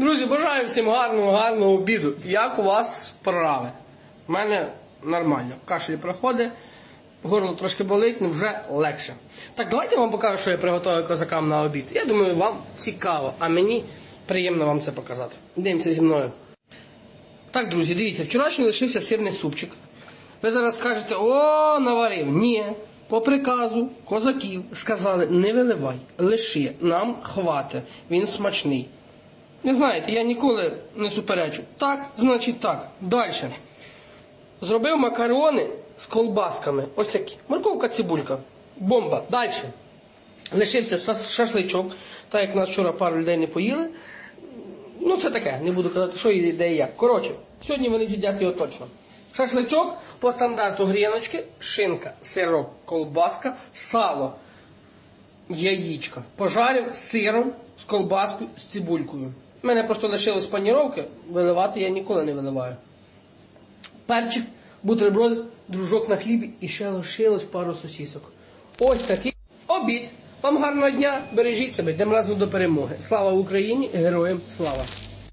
Друзі, бажаю всім гарного, гарного обіду. Як у вас справи? У мене нормально. Кашель проходить, горло трошки болить, але вже легше. Так, давайте я вам покажу, що я приготував козакам на обід. Я думаю, вам цікаво, а мені приємно вам це показати. Дивимося зі мною. Так, друзі, дивіться, вчорашній лишився сирний супчик. Ви зараз скажете, о, наварив. Ні. По приказу козаків сказали, не виливай, лиши, нам хватить, він смачний. Ви знаєте, я ніколи не суперечу. Так, значить так. Далі. Зробив макарони з колбасками. Ось такі. Морковка цибулька. Бомба. Далі. Лишився шашличок, так як нас вчора пару людей не поїли. Ну, це таке, не буду казати, що і де і як. Коротше, сьогодні вони з'їдять його точно. Шашличок по стандарту гріночки, шинка, сирок, колбаска, сало, яєчко. Пожарив сиром, з колбаскою, з цибулькою. У мене просто лишилось паніровки, виливати я ніколи не виливаю. Перчик, бутерброд, дружок на хлібі і ще лишилось пару сосісок. Ось такий обід. Вам гарного дня, бережіть себе, йдемо разом до перемоги. Слава Україні, героям слава!